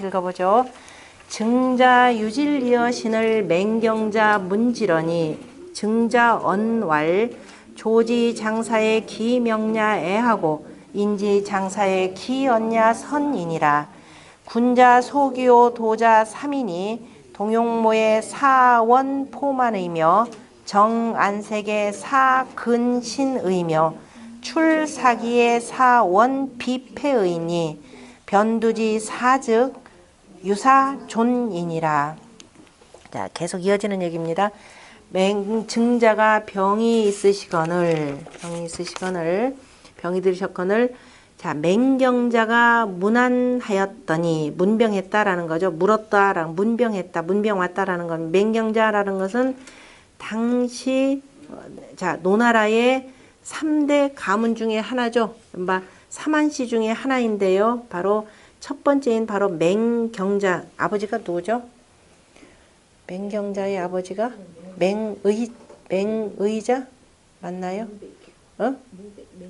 읽어보죠. 증자 유질리어 신을 맹경자 문지러니 증자 언왈 조지 장사의 기명냐 애하고 인지 장사의 기언냐 선이니라 군자 소기오 도자 삼인이 동용모의 사원 포만의며 정안색의 사근신의며 출사기의 사원 비패의니 변두지 사즉 유사존이니라. 자, 계속 이어지는 얘기입니다. 맹, 증자가 병이 있으시거늘, 병이 있으시거늘, 병이 들으셨거늘, 자, 맹경자가 문안하였더니, 문병했다라는 거죠. 물었다라는, 문병했다, 문병 왔다라는 건, 맹경자라는 것은 당시, 어, 자, 노나라의 3대 가문 중에 하나죠. 사만시 중에 하나인데요. 바로 첫 번째인 바로 맹경자 아버지가 누구죠? 맹경자의 아버지가 맹의 맹의자 맞나요? 어?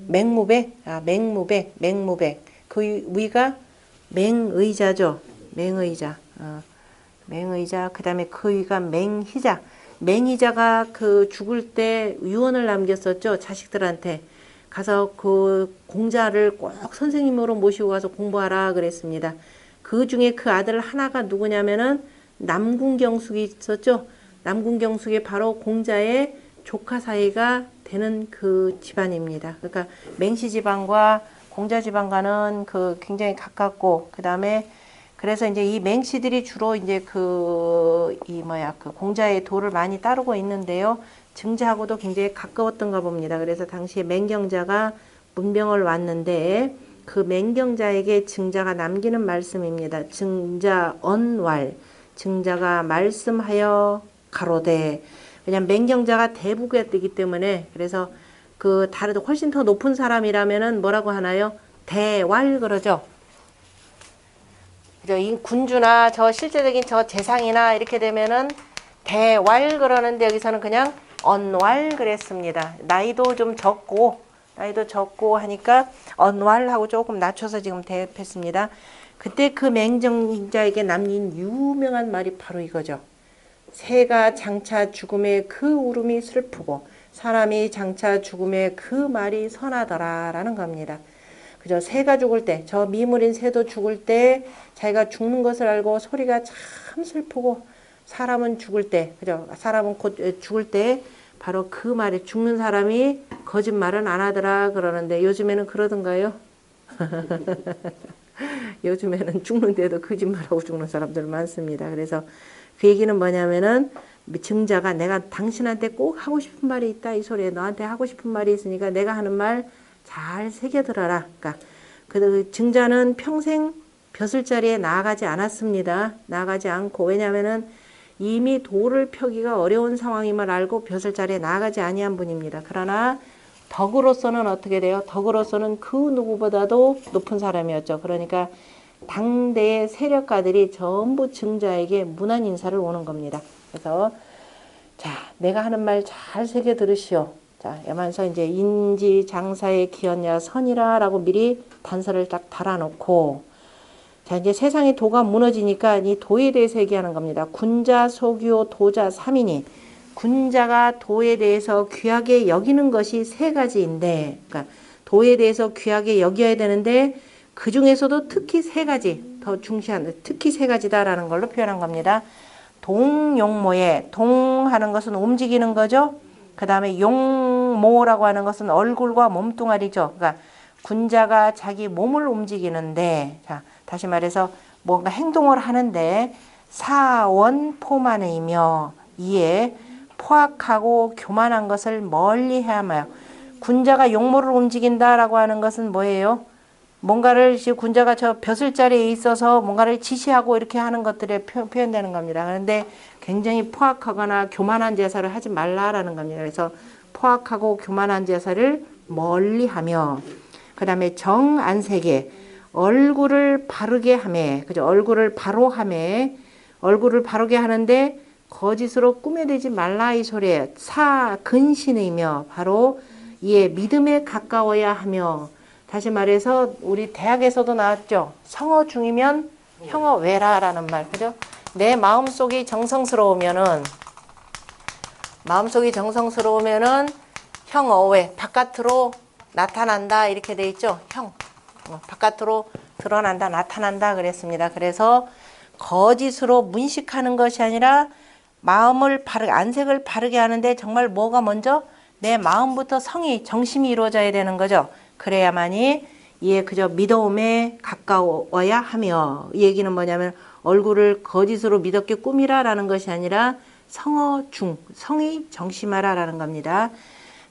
맹무백 아 맹무백 맹무백 그 위가 맹의자죠. 맹의자 어. 맹의자 그 다음에 그 위가 맹희자 맹희자가 그 죽을 때 유언을 남겼었죠 자식들한테 가서 그 공자를 꼭 선생님으로 모시고 가서 공부하라 그랬습니다. 그 중에 그 아들 하나가 누구냐면은 남궁경숙이 있었죠. 남궁경숙이 바로 공자의 조카 사이가 되는 그 집안입니다. 그러니까 맹시 집안과 공자 집안과는 그 굉장히 가깝고 그 다음에 그래서 이제 이 맹시들이 주로 이제 그 이 뭐야 그 공자의 도를 많이 따르고 있는데요. 증자하고도 굉장히 가까웠던가 봅니다. 그래서 당시에 맹경자가 문병을 왔는데 그 맹경자에게 증자가 남기는 말씀입니다. 증자 언왈 증자가 말씀하여 가로되 왜냐면 맹경자가 대부였기 때문에 그래서 그 다른 훨씬 더 높은 사람이라면은 뭐라고 하나요? 대왈 그러죠. 그죠? 이 군주나 저 실제적인 저 재상이나 이렇게 되면은 대왈 그러는데 여기서는 그냥 언왈 그랬습니다. 나이도 좀 적고 나이도 적고 하니까 언왈하고 조금 낮춰서 지금 대입했습니다. 그때 그 맹정자에게 남긴 유명한 말이 바로 이거죠. 새가 장차 죽음의 그 울음이 슬프고 사람이 장차 죽음의 그 말이 선하더라라는 겁니다. 그죠? 새가 죽을 때, 저 미물인 새도 죽을 때 자기가 죽는 것을 알고 소리가 참 슬프고 사람은 죽을 때, 그죠? 사람은 곧 죽을 때 바로 그 말에 죽는 사람이 거짓말은 안 하더라 그러는데 요즘에는 그러던가요? 요즘에는 죽는데도 거짓말하고 죽는 사람들 많습니다. 그래서 그 얘기는 뭐냐면은 증자가 내가 당신한테 꼭 하고 싶은 말이 있다 이 소리에 너한테 하고 싶은 말이 있으니까 내가 하는 말 잘 새겨들어라. 그러니까 그 증자는 평생 벼슬 자리에 나아가지 않았습니다. 나아가지 않고 왜냐하면은 이미 도를 펴기가 어려운 상황임을 알고 벼슬 자리에 나아가지 아니한 분입니다. 그러나 덕으로서는 어떻게 돼요? 덕으로서는 그 누구보다도 높은 사람이었죠. 그러니까 당대의 세력가들이 전부 증자에게 문안 인사를 오는 겁니다. 그래서 자, 내가 하는 말 잘 새겨 들으시오. 자, 여만서 이제 인지 장사의 기언야 선이라라고 미리 단서를 딱 달아놓고 자, 이제 세상의 도가 무너지니까 이 도에 대해서 얘기하는 겁니다. 군자, 소규, 도자, 삼인이 군자가 도에 대해서 귀하게 여기는 것이 세 가지인데, 그러니까 도에 대해서 귀하게 여겨야 되는데 그 중에서도 특히 세 가지 더 중시한 특히 세 가지다라는 걸로 표현한 겁니다. 동용모에 동하는 것은 움직이는 거죠. 그 다음에 용 모라고 하는 것은 얼굴과 몸뚱아리죠. 그러니까 군자가 자기 몸을 움직이는데, 자, 다시 말해서 뭔가 행동을 하는데 사원포만이며 이에 포악하고 교만한 것을 멀리 해야하며 군자가 용모를 움직인다라고 하는 것은 뭐예요? 뭔가를 군자가 저 벼슬 자리에 있어서 뭔가를 지시하고 이렇게 하는 것들에 표 현되는 겁니다. 그런데 굉장히 포악하거나 교만한 제사를 하지 말라라는 겁니다. 그래서 포악하고 교만한 제사를 멀리하며 그 다음에 정안색에 얼굴을 바르게 함에 그죠 얼굴을 바로 함에 얼굴을 바르게 하는데 거짓으로 꾸며대지 말라 이 소리에 사 근신이며 바로 이에 믿음에 가까워야 하며 다시 말해서 우리 대학에서도 나왔죠 성어 중이면 형어 왜라라는 말 그죠? 내 마음속이 정성스러우면은 마음속이 정성스러우면은 형어 왜 바깥으로 나타난다 이렇게 돼 있죠? 형 어, 바깥으로 드러난다 나타난다 그랬습니다. 그래서 거짓으로 문식하는 것이 아니라 마음을 바르게 안색을 바르게 하는데 정말 뭐가 먼저 내 마음부터 성이 정심이 이루어져야 되는 거죠. 그래야만이 이에 그저 믿어움에 가까워야 하며 이 얘기는 뭐냐면 얼굴을 거짓으로 믿었게 꾸미라라는 것이 아니라 성어 중 성이 정심하라라는 겁니다.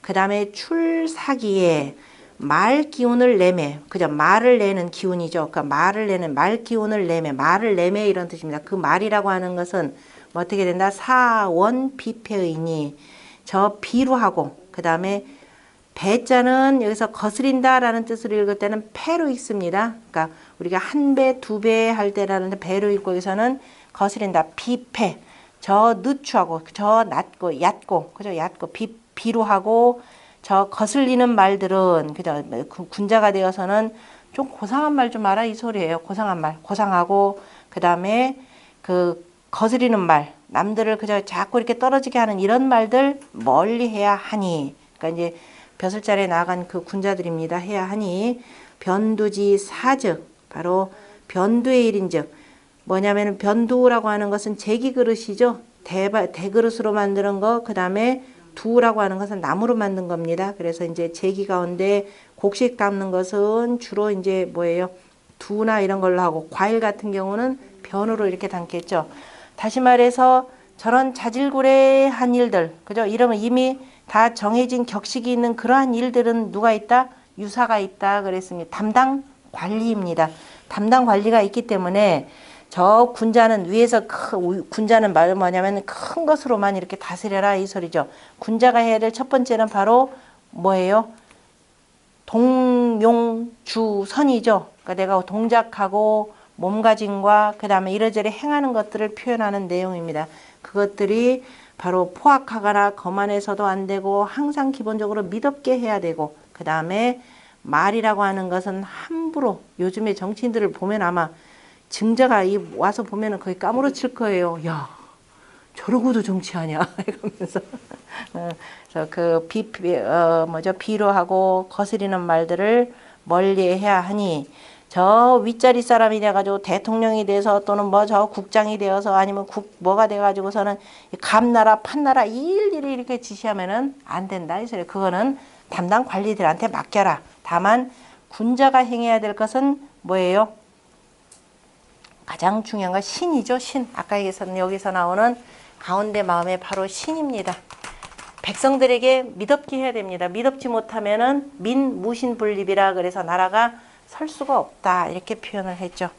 그 다음에 출사기에 말 기운을 내매 그죠 말을 내는 기운이죠. 그러니까 말을 내는 말 기운을 내매 말을 내매 이런 뜻입니다. 그 말이라고 하는 것은 뭐 어떻게 된다 사원 비패의니 저 비루하고 그 다음에 배자는 여기서 거스린다라는 뜻으로 읽을 때는 패로 읽습니다. 그러니까 우리가 한 배, 두 배 할 때라는 배로 읽고 여기서는 거스린다. 비패. 저 늦추하고 저 낮고 얕고 그죠? 얕고 비 비루하고 저 거슬리는 말들은 그죠? 그 군자가 되어서는 좀 고상한 말 좀 알아 이 소리예요. 고상한 말. 고상하고 그 다음에 그 거스리는 말. 남들을 그저 자꾸 이렇게 떨어지게 하는 이런 말들 멀리 해야 하니. 그러니까 이제 벼슬자리에 나간 그 군자들입니다. 해야 하니 변두지 사즉 바로 변두의 일인즉 뭐냐면 변두라고 하는 것은 제기 그릇이죠. 대바, 대그릇으로 만드는 거 그 다음에 두라고 하는 것은 나무로 만든 겁니다. 그래서 이제 제기 가운데 곡식 담는 것은 주로 이제 뭐예요? 두나 이런 걸로 하고 과일 같은 경우는 변으로 이렇게 담겠죠. 다시 말해서 저런 자질구레한 일들, 그죠? 이러면 이미 다 정해진 격식이 있는 그러한 일들은 누가 있다? 유사가 있다 그랬습니다. 담당 관리입니다. 담당 관리가 있기 때문에 저 군자는 위에서 큰 군자는 말 뭐냐면 큰 것으로만 이렇게 다스려라 이 소리죠. 군자가 해야 될 첫 번째는 바로 뭐예요? 동용주선이죠. 그러니까 내가 동작하고 몸가짐과 그 다음에 이러저러 행하는 것들을 표현하는 내용입니다. 그것들이 바로 포악하거나 거만해서도 안 되고 항상 기본적으로 믿었게 해야 되고 그 다음에 말이라고 하는 것은 함부로 요즘에 정치인들을 보면 아마 증자가 이 와서 보면은 거의 까무러칠 거예요. 야 저러고도 정치하냐 이러면서 어, 그래서 그 비, 어, 뭐죠 비로하고 거스리는 말들을 멀리해야 하니 저 윗자리 사람이 돼가지고 대통령이 돼서 또는 뭐 저 국장이 되어서 아니면 국 뭐가 돼가지고서는 감나라 판나라 일일이 이렇게 지시하면은 안 된다 이 소리. 그거는 담당 관리들한테 맡겨라. 다만 군자가 행해야 될 것은 뭐예요? 가장 중요한 건 신이죠. 신. 아까 여기서 여기서 나오는 가운데 마음의 바로 신입니다. 백성들에게 믿업게 해야 됩니다. 믿업지 못하면은 민 무신 분립이라 그래서 나라가 설 수가 없다 이렇게 표현을 했죠.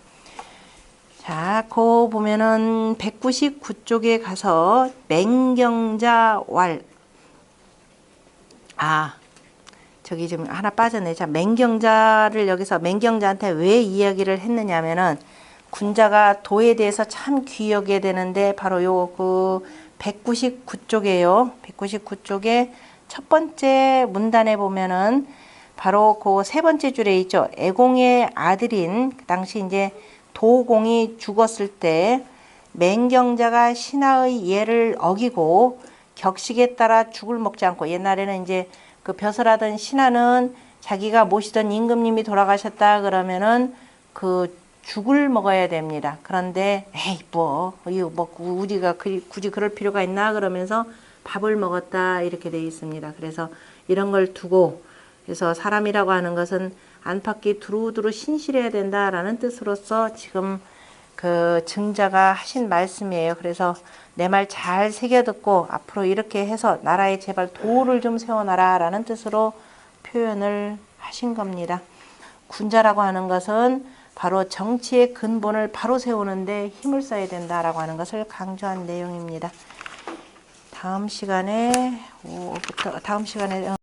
자, 그 보면은 199쪽에 가서 맹경자 왈 아 저기 좀 하나 빠졌네. 자, 맹경자를 여기서 맹경자한테 왜 이야기를 했느냐면은 군자가 도에 대해서 참 귀여게 되는데 바로 요그 199쪽에요. 199쪽에 첫 번째 문단에 보면은 바로 그 세 번째 줄에 있죠. 애공의 아들인 그 당시 이제 도공이 죽었을 때 맹경자가 신하의 예를 어기고 격식에 따라 죽을 먹지 않고 옛날에는 이제 그 벼슬하던 신하는 자기가 모시던 임금님이 돌아가셨다 그러면은 그 죽을 먹어야 됩니다. 그런데 에이 뭐 이거 뭐 우리가 굳이 그럴 필요가 있나 그러면서 밥을 먹었다 이렇게 돼 있습니다. 그래서 이런 걸 두고 그래서 사람이라고 하는 것은 안팎이 두루두루 신실해야 된다라는 뜻으로서 지금 그 증자가 하신 말씀이에요. 그래서 내 말 잘 새겨 듣고 앞으로 이렇게 해서 나라에 제발 도를 좀 세워놔라라는 뜻으로 표현을 하신 겁니다. 군자라고 하는 것은 바로 정치의 근본을 바로 세우는데 힘을 써야 된다라고 하는 것을 강조한 내용입니다. 다음 시간에 다음 시간에